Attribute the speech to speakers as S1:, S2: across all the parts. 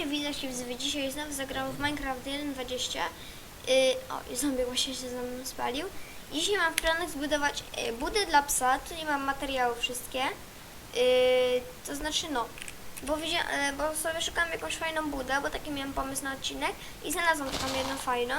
S1: Witajcie, widzę się w dzisiaj znowu zagrałem w Minecraft 1.20 yy, O, zombie właśnie się za mną spalił. Dzisiaj mam w planach zbudować yy, budę dla psa, tu nie mam materiału wszystkie. Yy, To znaczy no bo, yy, bo sobie szukam jakąś fajną budę, bo taki miałem pomysł na odcinek I znalazłam taką jedną fajną.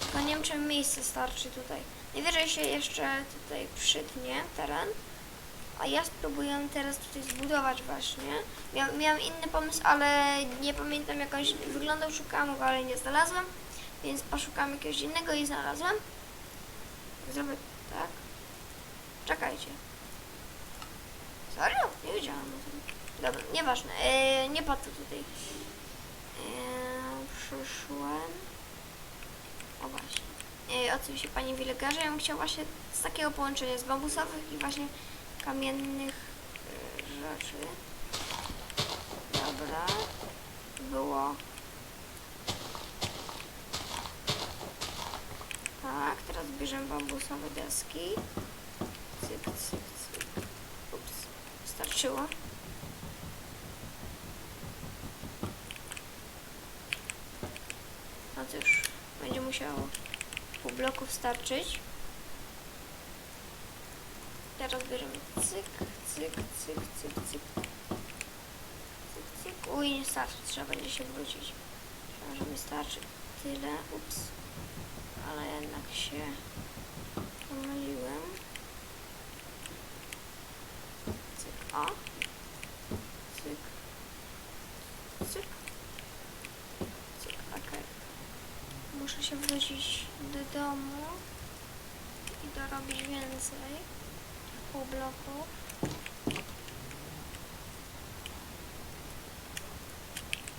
S1: Tylko nie wiem czy mi miejsce starczy tutaj. Najwyżej się jeszcze tutaj przytnie teren a ja spróbuję teraz tutaj zbudować właśnie. Mia miałam inny pomysł, ale nie pamiętam jak on wyglądał. Szukałam go, ale nie znalazłam. Więc poszukam jakiegoś innego i znalazłam. Zrobię tak. Czekajcie. Serio? Nie wiedziałam o tym. Dobra, nieważne. Eee, nie to tutaj. Eee, przyszłem. O właśnie. Eee, o co się pani Wilegarze? Ja bym chciał właśnie z takiego połączenia z bambusowych i właśnie kamiennych y, rzeczy. Dobra. Było. Tak, teraz bierzemy bambusowe deski. Cyk, cyk, cyk. Ups, starczyło. No cóż, będzie musiało pół bloków starczyć. Teraz bierzemy cyk, cyk, cyk, cyk, cyk. Cyk, cyk. Uj, nie starczy, trzeba będzie się wrócić. Myślałam, że mi starczy tyle. Ups. Ale jednak się pomyliłem. Cyk, o. Cyk. Cyk. Cyk, okej. Muszę się wrócić do domu i dorobić więcej pół bloku.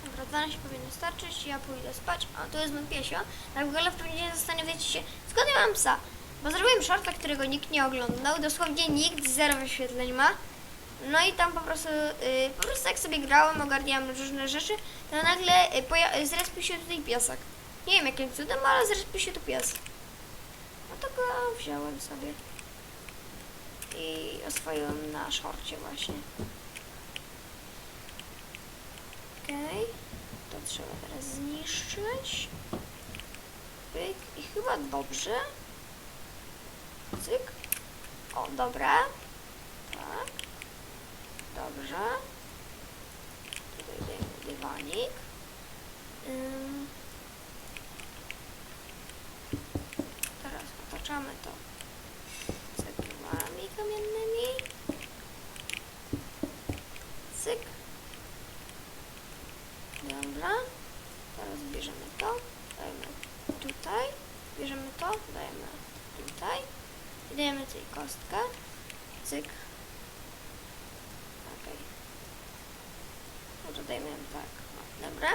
S1: Dobra, 12 powinno starczyć, ja pójdę spać. A tu jest mój piesio. Tak w ogóle pewnie zastanawiacie się, skąd ja mam psa? Bo zrobiłem shorta, którego nikt nie oglądał, dosłownie nikt, zero wyświetleń ma. No i tam po prostu, y, po prostu jak sobie grałem, ogarniałem różne rzeczy, to nagle y, poja- y, zrespił się tutaj piesek. Nie wiem jakim cudem, ale zrespił się tu pies. No to go wziąłem sobie i oswoiłem na szorcie właśnie. Okej, to trzeba teraz zniszczyć. Pyk i chyba dobrze. Cyk. O, dobra. Tak. Dobrze. Tutaj dajemy dywanik. Ym. Teraz otaczamy to cegłami kamiennymi. Cyk. Dobra. Teraz bierzemy to, dajemy tutaj. Bierzemy to, dajemy tutaj. I dajemy tutaj kostkę. Cyk. Okej. No to dajmy ją tak. O, dobra.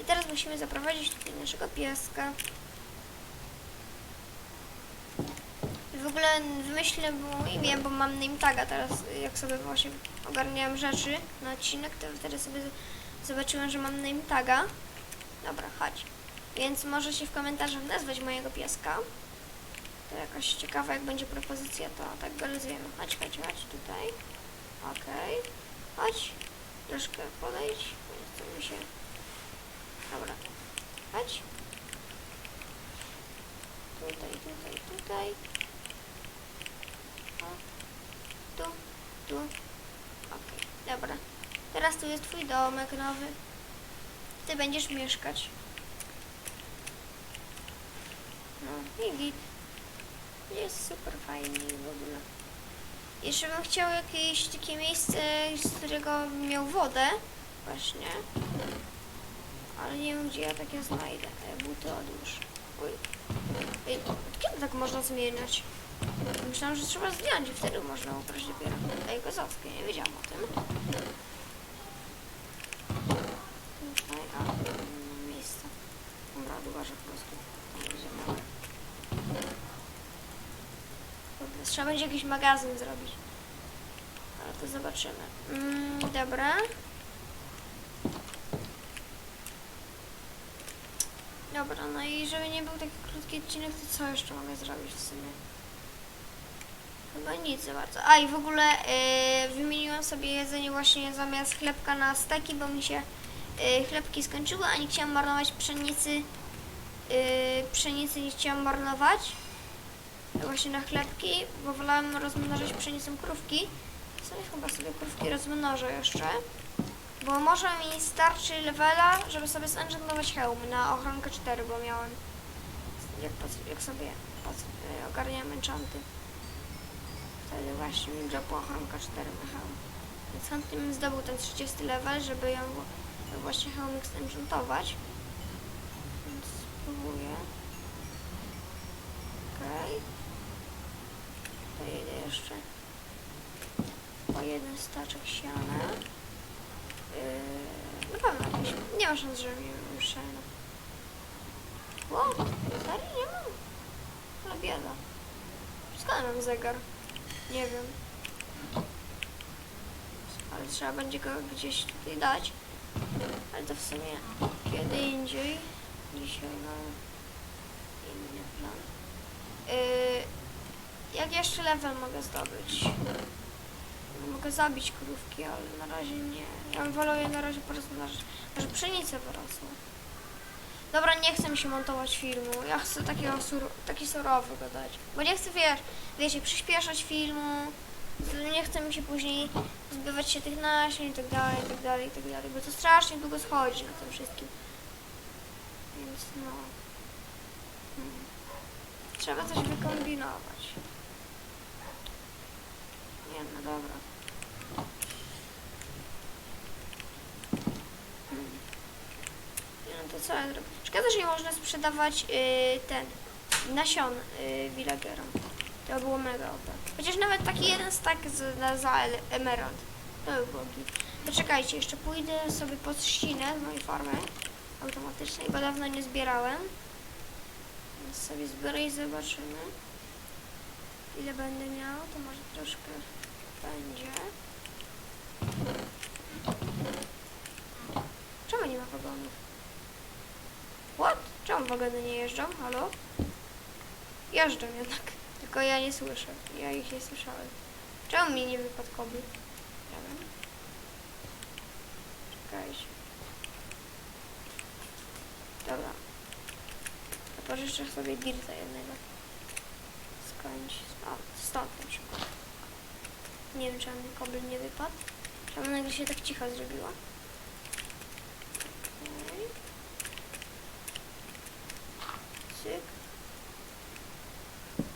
S1: I teraz musimy zaprowadzić tutaj naszego pieska. W ogóle wymyślę było imię, bo mam name taga teraz, jak sobie właśnie ogarniałem rzeczy na odcinek, to wtedy sobie z- zobaczyłem, że mam name taga. Dobra, chodź. Więc może się w komentarzach nazwać mojego pieska. To jakaś ciekawa, jak będzie propozycja, to tak go nazwiemy. Chodź, chodź, chodź tutaj. Okej. Chodź. Troszkę podejdź. Nie chce mi się. Dobra. Chodź. Tutaj, tutaj, tutaj. O. Tu, tu. Okej, dobra. Teraz tu jest twój domek nowy. Ty będziesz mieszkać. No i git. Jest super fajnie w ogóle. Jeszcze bym chciał jakieś takie miejsce, z którego miał wodę. Właśnie. Ale nie wiem, gdzie ja takie znajdę. E, buty odłóż. Ej, od kiedy tak można zmieniać? Myślałam, że trzeba zdjąć i wtedy można ubrać dopiero. Ej, kozackie, nie wiedziałam o tym. Mm, miejsce. Dobra, po prostu. Tam Trzeba będzie jakiś magazyn zrobić. Ale to zobaczymy. Mm, dobra. Dobra, no i żeby nie był taki krótki odcinek, to co jeszcze mogę zrobić w sumie? Chyba nic za bardzo. A i w ogóle yy, wymieniłam sobie jedzenie właśnie zamiast chlebka na steki, bo mi się y, chlebki skończyły, a nie chciałam marnować pszenicy. Y, pszenicy nie chciałam marnować. Właśnie na chlebki, bo wolałam rozmnożyć pszenicą krówki. Sobie chyba sobie krówki rozmnożę jeszcze. Bo może mi starczy levela, żeby sobie zenchantować hełm na ochronkę 4, bo miałem. Jak, jak sobie y, ogarniałem enchanty. Wtedy właśnie mi dropła ochronka 4 na hełm. Więc chętnie bym zdobył ten 30 level, żeby ją w- właśnie hełmik zenchantować. Więc spróbuję. Okej. To jedę jeszcze po jeden staczek siana. Yy, na pewno. Nie ma szans, że mi już siano. Wow, serio nie mam. Ale bieda. Skąd mam zegar? Nie wiem. Ale trzeba będzie go gdzieś tutaj dać. Ale to w sumie kiedy indziej. Dzisiaj mam inny plan. Yy, jak jeszcze level mogę zdobyć? Mogę zabić krówki, ale na razie nie. Ja wolał je na razie porozmawiać, że pszenicę wyrosła. Dobra, nie chcę mi się montować filmu. Ja chcę takiego sur taki surowy go dać. Bo nie chcę, wiesz, wiecie, przyspieszać filmu. Nie chcę mi się później zbywać się tych nasion i tak dalej, i tak dalej, i tak dalej. Bo to strasznie długo schodzi na tym wszystkim. Więc no. Hmm. Trzeba coś wykombinować. Nie no dobra. Hmm. Nie no to co ja zrobię? Szkoda, że nie można sprzedawać yy, ten nasion yy, villagerom. To było mega OP. Chociaż nawet taki jeden stack z, na, za emerald. To by było git. Poczekajcie, jeszcze pójdę sobie pod ścinę z mojej farmy automatycznej, bo dawno nie zbierałem. Więc sobie zbiorę i zobaczymy. Ile będę miał, to może troszkę będzie. Czemu nie ma wagonów? What? Czemu wagony nie jeżdżą? Halo? Jeżdżą jednak. Tylko ja nie słyszę. Ja ich nie słyszałem. Czemu mi nie wypadł kobyl? Nie wiem. Czekajcie. Dobra. To pożyczę sobie dirta jednego. Skądś. O, stąd na przykład. Nie wiem, czemu mi kobyl nie wypadł. Czemu nagle się tak cicho zrobiła? Okej. Cyk.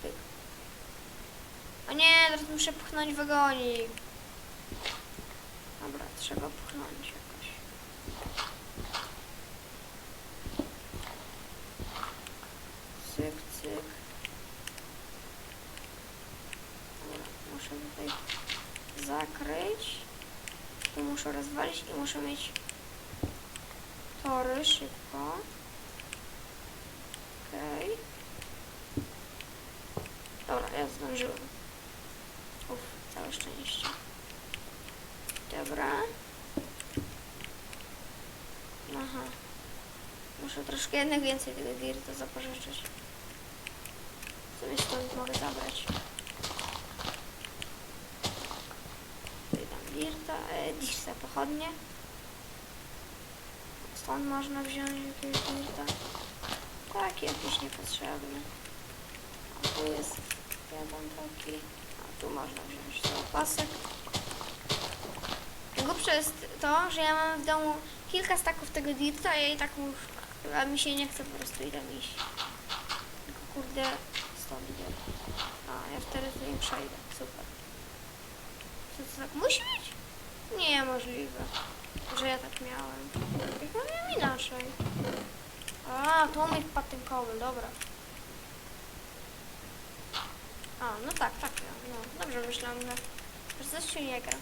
S1: Tyk. O nie, teraz muszę pchnąć wagonik. Dobra, trzeba pchnąć jakoś. Cyk, cyk. Dobra, muszę tutaj zakryć. Tu muszę rozwalić i muszę mieć tory szybko. Okej. Dobra, ja zdążyłem. Całe szczęście. Dobra. Aha. Muszę troszkę jednak więcej tego dirta zapożyczyć. Sobie stąd mogę zabrać. Tutaj dam dirta, e, pochodnie. Stąd można wziąć jakiegoś dirta. Tak, jakiś niepotrzebny. A tu jest jeden taki. Tu można wziąć cały pasek. Głupsze jest to, że ja mam w domu kilka staków tego dirta, i tak już, a mi się nie chce po prostu i tam iść. Tylko kurde, stąd idę. A, ja wtedy tu nie przejdę. Super. Co to tak musi być? Nie, możliwe, że ja tak miałem. Jak ja miałem inaczej. A, wpadł ten kobyl, dobra. A, no tak, tak no. Dobrze myślałam, że, że coś się nie gra.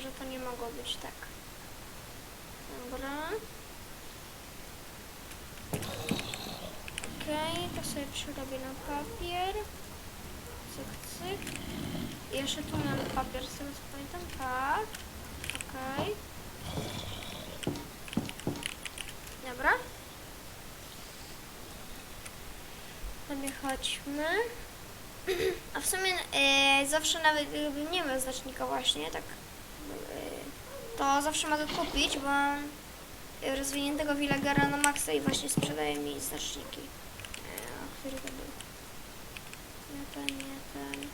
S1: Że to nie mogło być tak. Dobra. Okej, to sobie przerobię na papier. Cyk, cyk. I jeszcze tu mam papier, z tego co pamiętam. Tak. Okej. Dobra. Sobie chodźmy. A w sumie e, zawsze nawet gdybym nie miał znacznika właśnie, tak e, to zawsze mogę kupić, bo mam rozwiniętego Villegara na maksa i właśnie sprzedaje mi znaczniki. E, a który to był? Nie ten, nie ten.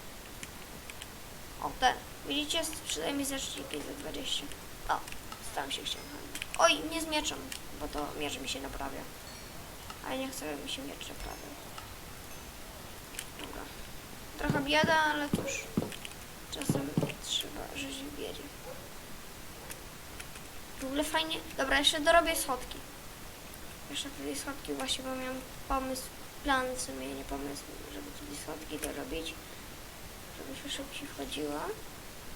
S1: O, ten. Widzicie? Sprzedaje mi znaczniki za 20. O, stałem się chciałem. Oj, nie z mieczem, bo to miecz mi się naprawia. Ale nie chcę, żeby mi się miecz naprawiał. Dobra. Biada, ale cóż. Czasem trzeba żyć w biedzie. W ogóle fajnie. Dobra, jeszcze dorobię schodki. Jeszcze tutaj schodki właśnie, bo miałem pomysł, plan w sumie, nie pomysł, żeby tutaj schodki dorobić. Żeby się szybciej wchodziło.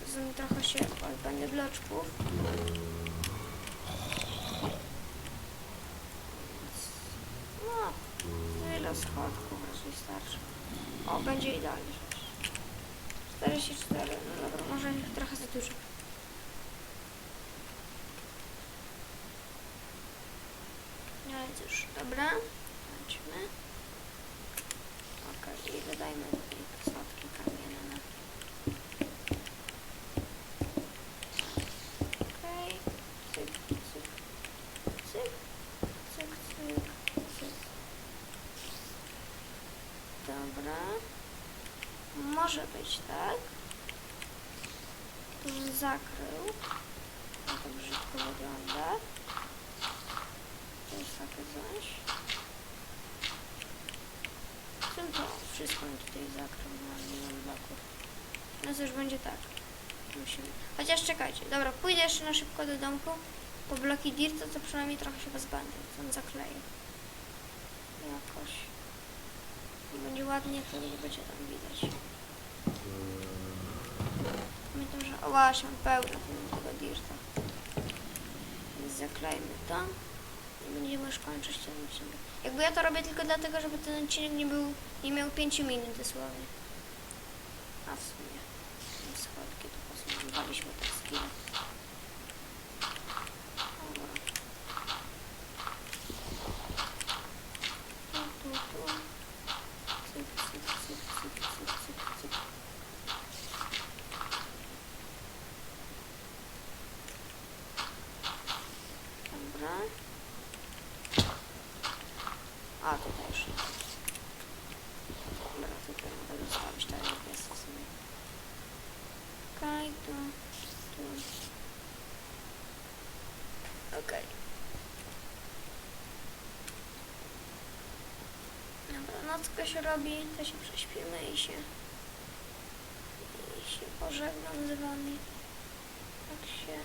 S1: Z trochę się odbędę bloczków. No, tyle schodków raczej starczy. O, będzie idealnie. 44, no dobra, może trochę za dużo. No ale cóż, dobra, kończymy. Okej, i dodajmy tutaj słodkie kamienne. Okej, cyk, cyk, cyk, cyk, cyk, cyk. Dobra. Może być tak. Tu bym zakrył. A to brzydko wygląda. To jest takie coś. Czym to wszystko mi tutaj zakrył na milion bloków. No cóż, będzie tak. Musimy. Chociaż czekajcie. Dobra, pójdę jeszcze na szybko do domku. Po bloki dirta to przynajmniej trochę się pozbędę. Tam zakleję. Jakoś. Będzie ładnie, to nie będzie tam widać. Pamiętam, że... O właśnie, pełno tego dirta. Więc zaklejmy to. Będziemy już kończyć ten odcinek. Jakby ja to robię tylko dlatego, żeby ten odcinek nie był... Nie miał 5 minut dosłownie. A w sumie... Schodki to pozmywaliśmy tak skille. Dobra. Tu, tu, tu. Cyk, cyk, cyk, cyk, cyk, cyk, cyk. Dobra. A, tutaj już nie. Dobra, tutaj mogę zostawić tak jak jest w sumie. Okej, tu, tu. Okej. Nocka się robi, to się prześpimy i się i się pożegnam z wami. Tak się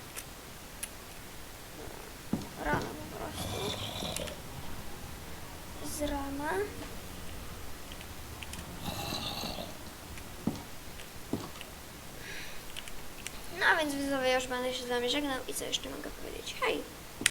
S1: no, rano po prostu. Z rana. No więc widzowie, już będę się z wami żegnał i co jeszcze mogę powiedzieć? Hej!